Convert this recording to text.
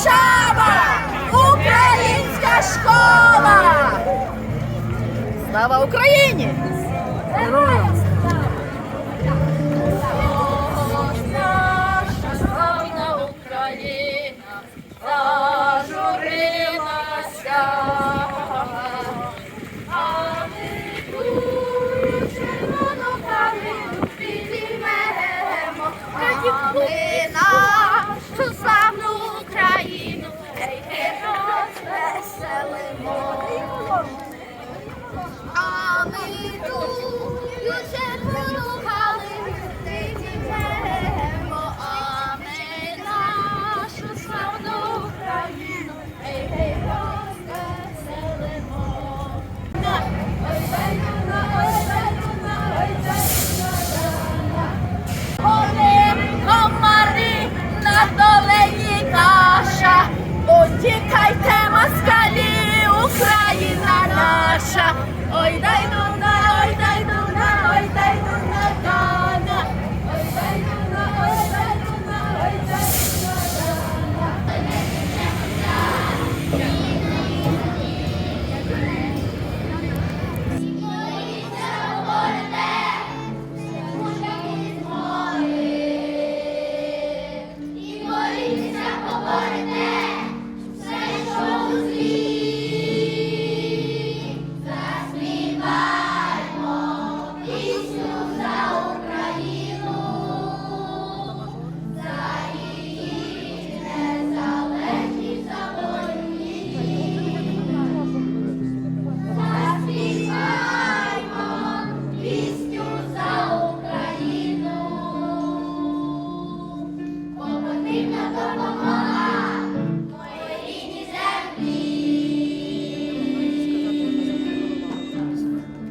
Варшава! Українська школа! Слава Україні! 美中如宣。発おい大どんだ Bine, Domnul!